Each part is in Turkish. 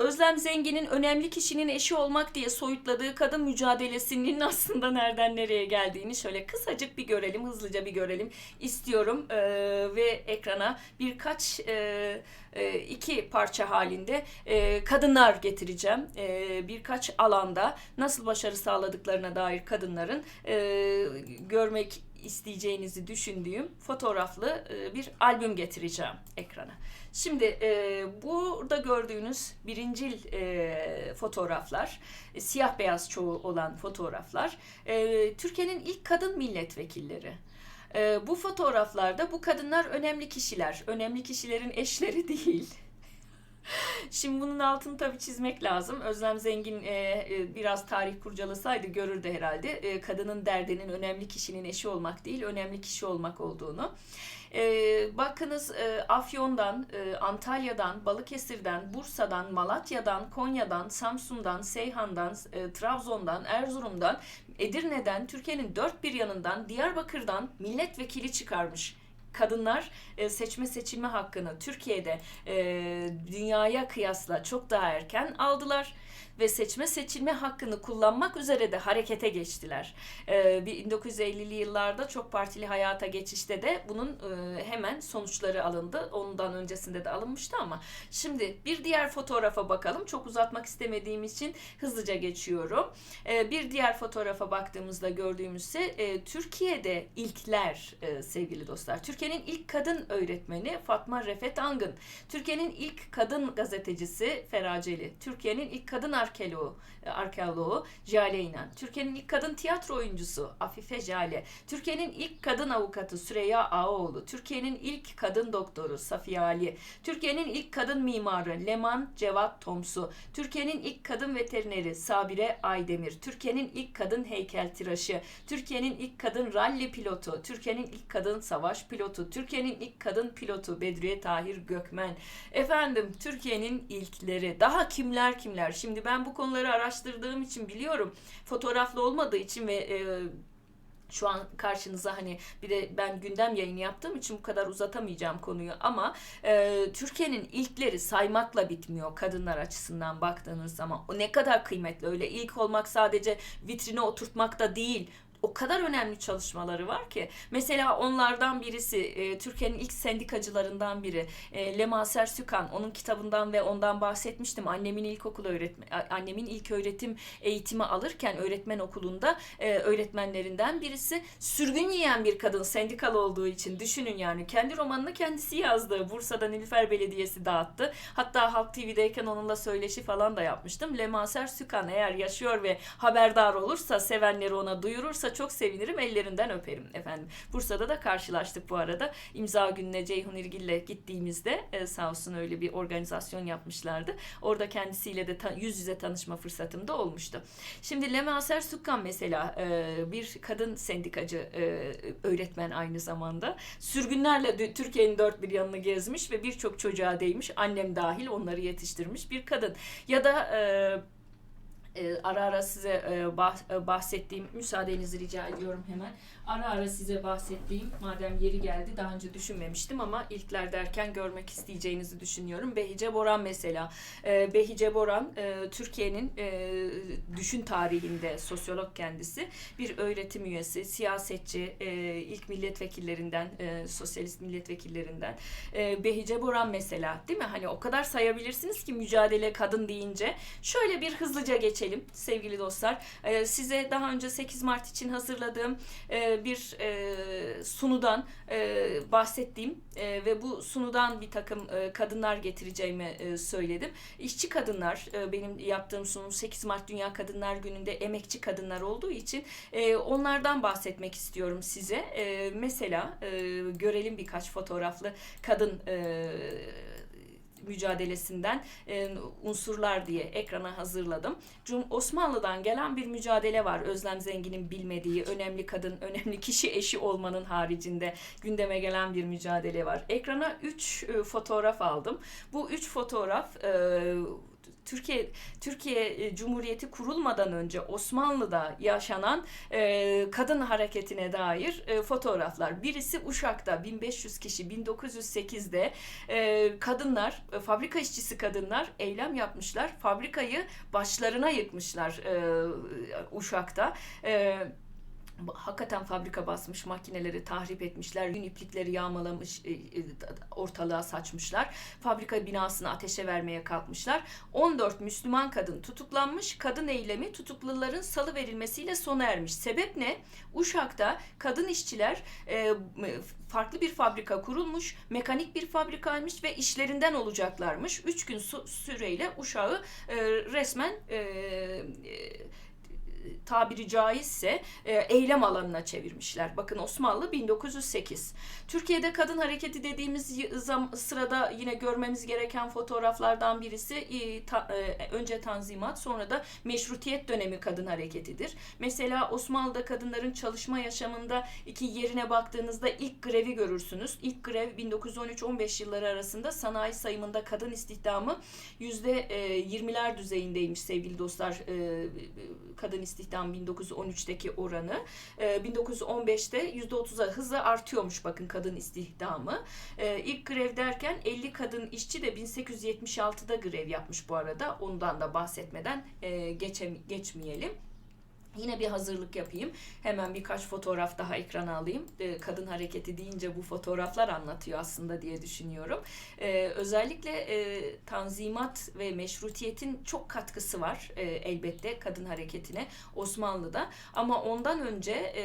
Özlem Zengin'in önemli kişinin eşi olmak diye soyutladığı kadın mücadelesinin aslında nereden nereye geldiğini şöyle kısacık bir görelim, hızlıca bir görelim istiyorum. Ee, ve ekrana birkaç e, e, iki parça halinde e, kadınlar getireceğim. E, birkaç alanda nasıl başarı sağladıklarına dair kadınların e, görmek isteyeceğinizi düşündüğüm fotoğraflı e, bir albüm getireceğim ekrana. Şimdi e, burada gördüğünüz birincil e, fotoğraflar, e, siyah beyaz çoğu olan fotoğraflar, e, Türkiye'nin ilk kadın milletvekilleri. E, bu fotoğraflarda bu kadınlar önemli kişiler, önemli kişilerin eşleri değil. Şimdi bunun altını tabii çizmek lazım. Özlem Zengin e, e, biraz tarih kurcalasaydı görürdü herhalde. E, kadının derdinin önemli kişinin eşi olmak değil, önemli kişi olmak olduğunu. E, bakınız e, Afyon'dan, e, Antalya'dan, Balıkesir'den, Bursa'dan, Malatya'dan, Konya'dan, Samsun'dan, Seyhan'dan, e, Trabzon'dan, Erzurum'dan, Edirne'den, Türkiye'nin dört bir yanından, Diyarbakır'dan milletvekili çıkarmış kadınlar e, seçme seçilme hakkını Türkiye'de e, dünyaya kıyasla çok daha erken aldılar ve seçme seçilme hakkını kullanmak üzere de harekete geçtiler. E, bir 1950'li yıllarda çok partili hayata geçişte de bunun e, hemen sonuçları alındı. Ondan öncesinde de alınmıştı ama şimdi bir diğer fotoğrafa bakalım. Çok uzatmak istemediğim için hızlıca geçiyorum. E, bir diğer fotoğrafa baktığımızda gördüğümüzse e, Türkiye'de ilkler e, sevgili dostlar. Türkiye'nin ilk kadın öğretmeni Fatma Refet Angın. Türkiye'nin ilk kadın gazetecisi Feraceli. Türkiye'nin ilk kadın arkeoloğu, arkeoloğu Jale İnan. Türkiye'nin ilk kadın tiyatro oyuncusu Afife Jale. Türkiye'nin ilk kadın avukatı Süreyya Ağoğlu. Türkiye'nin ilk kadın doktoru Safiye Ali. Türkiye'nin ilk kadın mimarı Leman Cevat Tomsu. Türkiye'nin ilk kadın veterineri Sabire Aydemir. Türkiye'nin ilk kadın heykeltıraşı. Türkiye'nin ilk kadın ralli pilotu. Türkiye'nin ilk kadın savaş pilotu. Türkiye'nin ilk kadın pilotu Bedriye Tahir Gökmen. Efendim Türkiye'nin ilkleri. Daha kimler kimler. Şimdi ben bu konuları araştırdığım için biliyorum. Fotoğraflı olmadığı için ve e, şu an karşınıza hani bir de ben gündem yayını yaptığım için bu kadar uzatamayacağım konuyu ama e, Türkiye'nin ilkleri saymakla bitmiyor kadınlar açısından baktığınız zaman. O ne kadar kıymetli öyle ilk olmak sadece vitrine oturtmak da değil o kadar önemli çalışmaları var ki. Mesela onlardan birisi e, Türkiye'nin ilk sendikacılarından biri e, Lemaser Sükan. Onun kitabından ve ondan bahsetmiştim. Annemin ilkokul öğretmen annemin ilk öğretim eğitimi alırken öğretmen okulunda e, öğretmenlerinden birisi sürgün yiyen bir kadın sendikalı olduğu için düşünün yani kendi romanını kendisi yazdı. Bursa'da Nilüfer Belediyesi dağıttı. Hatta Halk TV'deyken onunla söyleşi falan da yapmıştım. Lemaser Sükan eğer yaşıyor ve haberdar olursa sevenleri ona duyurursa çok sevinirim. Ellerinden öperim efendim. Bursa'da da karşılaştık bu arada. İmza gününe Ceyhun İrgil'le gittiğimizde e, sağ olsun öyle bir organizasyon yapmışlardı. Orada kendisiyle de yüz yüze tanışma fırsatım da olmuştu. Şimdi Lemaser Sukkan mesela e, bir kadın sendikacı e, öğretmen aynı zamanda. Sürgünlerle Türkiye'nin dört bir yanını gezmiş ve birçok çocuğa değmiş. Annem dahil onları yetiştirmiş bir kadın. Ya da e, e, ara ara size e, bah- e, bahsettiğim müsaadenizi rica ediyorum hemen. Ara ara size bahsettiğim madem yeri geldi daha önce düşünmemiştim ama ilkler derken görmek isteyeceğinizi düşünüyorum. Behice Boran mesela. E, Behice Boran e, Türkiye'nin e, düşün tarihinde sosyolog kendisi bir öğretim üyesi, siyasetçi, e, ilk milletvekillerinden, e, sosyalist milletvekillerinden. E, Behice Boran mesela değil mi? Hani o kadar sayabilirsiniz ki mücadele kadın deyince. Şöyle bir hızlıca geçelim sevgili dostlar. E, size daha önce 8 Mart için hazırladığım e, bir e, sunudan e, bahsettiğim e, ve bu sunudan bir takım e, kadınlar getireceğimi e, söyledim. İşçi kadınlar e, benim yaptığım sunum 8 Mart Dünya Kadınlar Günü'nde emekçi kadınlar olduğu için e, onlardan bahsetmek istiyorum size. E, mesela e, görelim birkaç fotoğraflı kadın e, mücadelesinden e, unsurlar diye ekrana hazırladım. Cum Osmanlı'dan gelen bir mücadele var. Özlem Zengin'in bilmediği önemli kadın, önemli kişi eşi olmanın haricinde gündeme gelen bir mücadele var. Ekrana 3 fotoğraf aldım. Bu 3 fotoğraf e, Türkiye Türkiye e, Cumhuriyeti kurulmadan önce Osmanlı'da yaşanan e, kadın hareketine dair e, fotoğraflar. Birisi Uşak'ta 1500 kişi 1908'de e, kadınlar, e, fabrika işçisi kadınlar eylem yapmışlar. Fabrikayı başlarına yıkmışlar e, Uşak'ta. E, hakikaten fabrika basmış, makineleri tahrip etmişler, yün iplikleri yağmalamış, e, e, ortalığa saçmışlar. Fabrika binasını ateşe vermeye kalkmışlar. 14 Müslüman kadın tutuklanmış. Kadın eylemi tutukluların salı verilmesiyle sona ermiş. Sebep ne? Uşak'ta kadın işçiler e, farklı bir fabrika kurulmuş, mekanik bir fabrikaymış ve işlerinden olacaklarmış. Üç gün su- süreyle Uşak'ı e, resmen e, tabiri caizse e, eylem alanına çevirmişler. Bakın Osmanlı 1908. Türkiye'de kadın hareketi dediğimiz sırada yine görmemiz gereken fotoğraflardan birisi e, e, önce Tanzimat sonra da Meşrutiyet dönemi kadın hareketidir. Mesela Osmanlı'da kadınların çalışma yaşamında iki yerine baktığınızda ilk grevi görürsünüz. İlk grev 1913-15 yılları arasında sanayi sayımında kadın istihdamı yüzde e, 20'ler düzeyindeymiş sevgili dostlar. E, kadın istihdam 1913'teki oranı. E, 1915'te %30'a hızla artıyormuş bakın kadın istihdamı. E, ilk grev derken 50 kadın işçi de 1876'da grev yapmış bu arada. Ondan da bahsetmeden e, geçem geçmeyelim. Yine bir hazırlık yapayım. Hemen birkaç fotoğraf daha ekrana alayım. Ee, kadın hareketi deyince bu fotoğraflar anlatıyor aslında diye düşünüyorum. Ee, özellikle e, tanzimat ve meşrutiyetin çok katkısı var e, elbette kadın hareketine Osmanlı'da. Ama ondan önce e,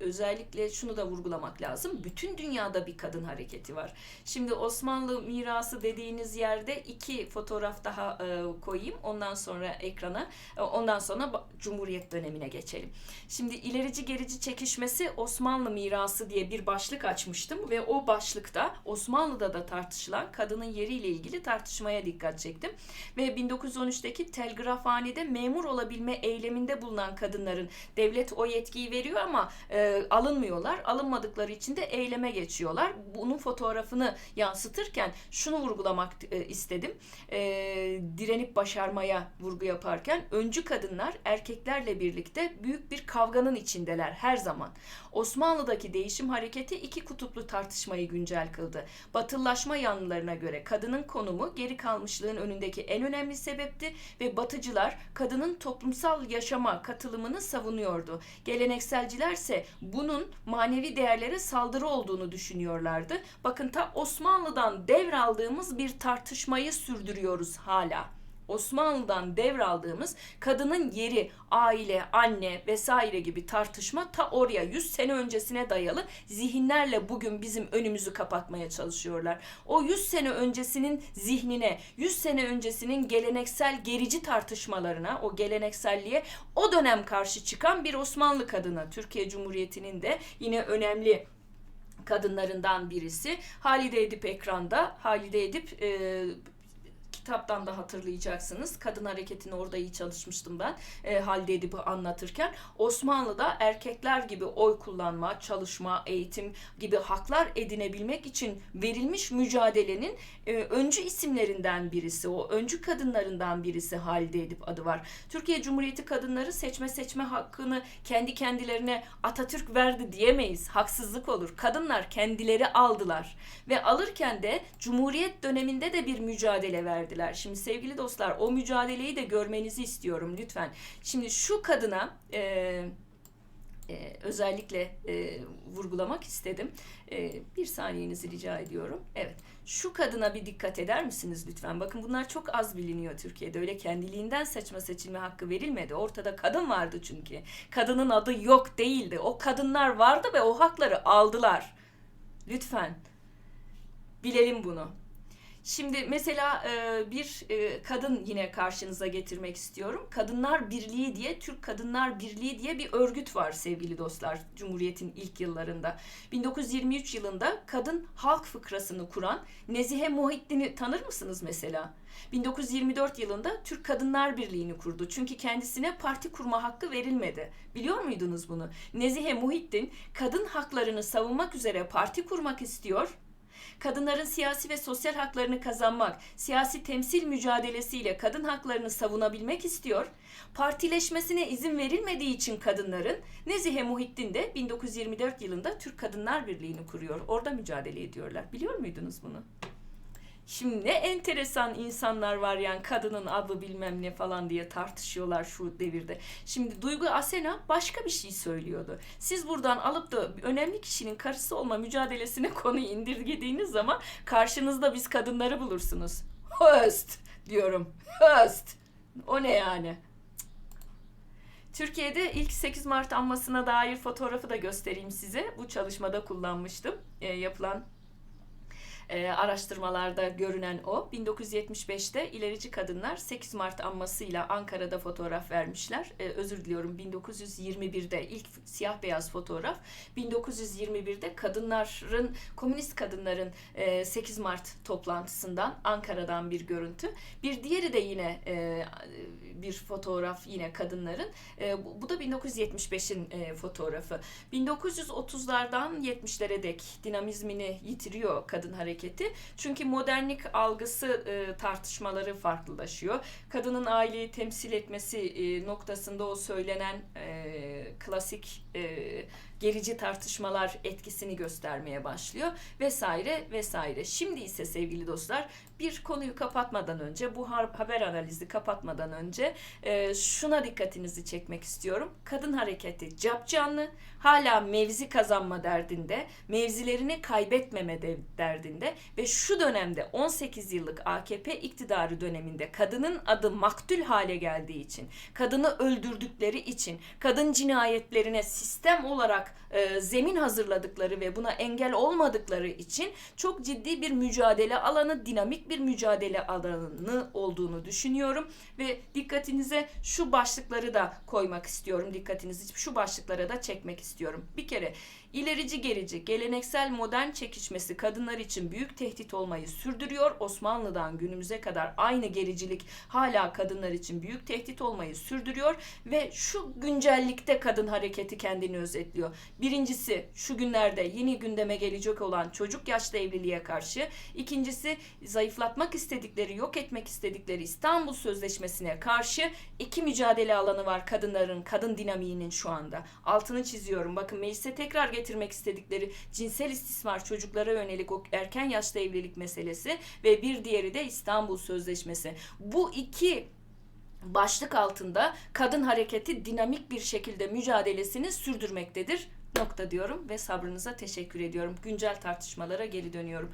özellikle şunu da vurgulamak lazım. Bütün dünyada bir kadın hareketi var. Şimdi Osmanlı mirası dediğiniz yerde iki fotoğraf daha e, koyayım. Ondan sonra ekrana. E, ondan sonra Cumhuriyet dönemine geçelim. Şimdi ilerici gerici çekişmesi Osmanlı mirası diye bir başlık açmıştım ve o başlıkta Osmanlı'da da tartışılan kadının yeriyle ilgili tartışmaya dikkat çektim. Ve 1913'teki telgrafhanede memur olabilme eyleminde bulunan kadınların devlet o yetkiyi veriyor ama e, alınmıyorlar. Alınmadıkları için de eyleme geçiyorlar. Bunun fotoğrafını yansıtırken şunu vurgulamak e, istedim. E, direnip başarmaya vurgu yaparken öncü kadınlar erkeklerle birlikte büyük bir kavganın içindeler her zaman. Osmanlı'daki değişim hareketi iki kutuplu tartışmayı güncel kıldı. Batılılaşma yanlılarına göre kadının konumu geri kalmışlığın önündeki en önemli sebepti ve batıcılar kadının toplumsal yaşama katılımını savunuyordu. Gelenekselcilerse bunun manevi değerlere saldırı olduğunu düşünüyorlardı. Bakın ta Osmanlı'dan devraldığımız bir tartışmayı sürdürüyoruz hala. Osmanlı'dan devraldığımız kadının yeri, aile, anne vesaire gibi tartışma ta oraya 100 sene öncesine dayalı zihinlerle bugün bizim önümüzü kapatmaya çalışıyorlar. O 100 sene öncesinin zihnine, 100 sene öncesinin geleneksel gerici tartışmalarına, o gelenekselliğe o dönem karşı çıkan bir Osmanlı kadını, Türkiye Cumhuriyeti'nin de yine önemli kadınlarından birisi. Halide Edip ekranda. Halide Edip e, kitaptan da hatırlayacaksınız. Kadın hareketini orada iyi çalışmıştım ben. E, Halide Edip'i anlatırken. Osmanlı'da erkekler gibi oy kullanma, çalışma, eğitim gibi haklar edinebilmek için verilmiş mücadelenin e, öncü isimlerinden birisi. O öncü kadınlarından birisi Halide Edip adı var. Türkiye Cumhuriyeti kadınları seçme seçme hakkını kendi kendilerine Atatürk verdi diyemeyiz. Haksızlık olur. Kadınlar kendileri aldılar. Ve alırken de Cumhuriyet döneminde de bir mücadele verdiler. Şimdi sevgili dostlar o mücadeleyi de görmenizi istiyorum lütfen. Şimdi şu kadına e, e, özellikle e, vurgulamak istedim. E, bir saniyenizi rica ediyorum. Evet. Şu kadına bir dikkat eder misiniz lütfen? Bakın bunlar çok az biliniyor Türkiye'de. Öyle kendiliğinden seçme seçilme hakkı verilmedi. Ortada kadın vardı çünkü. Kadının adı yok değildi. O kadınlar vardı ve o hakları aldılar. Lütfen. Bilelim bunu. Şimdi mesela e, bir e, kadın yine karşınıza getirmek istiyorum. Kadınlar Birliği diye, Türk Kadınlar Birliği diye bir örgüt var sevgili dostlar Cumhuriyet'in ilk yıllarında. 1923 yılında kadın halk fıkrasını kuran Nezihe Muhittin'i tanır mısınız mesela? 1924 yılında Türk Kadınlar Birliği'ni kurdu. Çünkü kendisine parti kurma hakkı verilmedi. Biliyor muydunuz bunu? Nezihe Muhittin kadın haklarını savunmak üzere parti kurmak istiyor Kadınların siyasi ve sosyal haklarını kazanmak, siyasi temsil mücadelesiyle kadın haklarını savunabilmek istiyor. Partileşmesine izin verilmediği için kadınların Nezihe Muhittin de 1924 yılında Türk Kadınlar Birliği'ni kuruyor. Orada mücadele ediyorlar. Biliyor muydunuz bunu? Şimdi ne enteresan insanlar var yani kadının adı bilmem ne falan diye tartışıyorlar şu devirde. Şimdi Duygu Asena başka bir şey söylüyordu. Siz buradan alıp da önemli kişinin karısı olma mücadelesine konuyu indirgediğiniz zaman karşınızda biz kadınları bulursunuz. Höst diyorum. Höst. O ne yani? Türkiye'de ilk 8 Mart anmasına dair fotoğrafı da göstereyim size. Bu çalışmada kullanmıştım. E, yapılan e, araştırmalarda görünen o. 1975'te ilerici kadınlar 8 Mart anmasıyla Ankara'da fotoğraf vermişler. E, özür diliyorum 1921'de ilk siyah beyaz fotoğraf. 1921'de kadınların, komünist kadınların e, 8 Mart toplantısından Ankara'dan bir görüntü. Bir diğeri de yine e, bir fotoğraf yine kadınların. E, bu, bu da 1975'in e, fotoğrafı. 1930'lardan 70'lere dek dinamizmini yitiriyor kadın hareketi. Çünkü modernlik algısı e, tartışmaları farklılaşıyor. Kadının aileyi temsil etmesi e, noktasında o söylenen e, klasik e, gerici tartışmalar etkisini göstermeye başlıyor vesaire vesaire. Şimdi ise sevgili dostlar bir konuyu kapatmadan önce bu haber analizi kapatmadan önce e, şuna dikkatinizi çekmek istiyorum. Kadın hareketi capcanlı hala mevzi kazanma derdinde, mevzilerini kaybetmeme de- derdinde ve şu dönemde 18 yıllık AKP iktidarı döneminde kadının adı maktul hale geldiği için, kadını öldürdükleri için, kadın cinayetlerine sistem olarak e, zemin hazırladıkları ve buna engel olmadıkları için çok ciddi bir mücadele alanı, dinamik bir mücadele alanı olduğunu düşünüyorum ve dikkatinize şu başlıkları da koymak istiyorum. Dikkatinizi şu başlıklara da çekmek istiyorum. Bir kere ilerici gerici, geleneksel modern çekişmesi kadınlar için büyük tehdit olmayı sürdürüyor. Osmanlı'dan günümüze kadar aynı gericilik hala kadınlar için büyük tehdit olmayı sürdürüyor ve şu güncellikte kadın hareketi kendini özetliyor. Birincisi şu günlerde yeni gündeme gelecek olan çocuk yaşta evliliğe karşı. İkincisi zayıflatmak istedikleri, yok etmek istedikleri İstanbul Sözleşmesi'ne karşı iki mücadele alanı var kadınların, kadın dinamiğinin şu anda. Altını çiziyorum. Bakın meclise tekrar getirmek istedikleri cinsel istismar çocuklara yönelik o erken yaşta evlilik meselesi ve bir diğeri de İstanbul Sözleşmesi. Bu iki başlık altında kadın hareketi dinamik bir şekilde mücadelesini sürdürmektedir. Nokta diyorum ve sabrınıza teşekkür ediyorum. Güncel tartışmalara geri dönüyorum.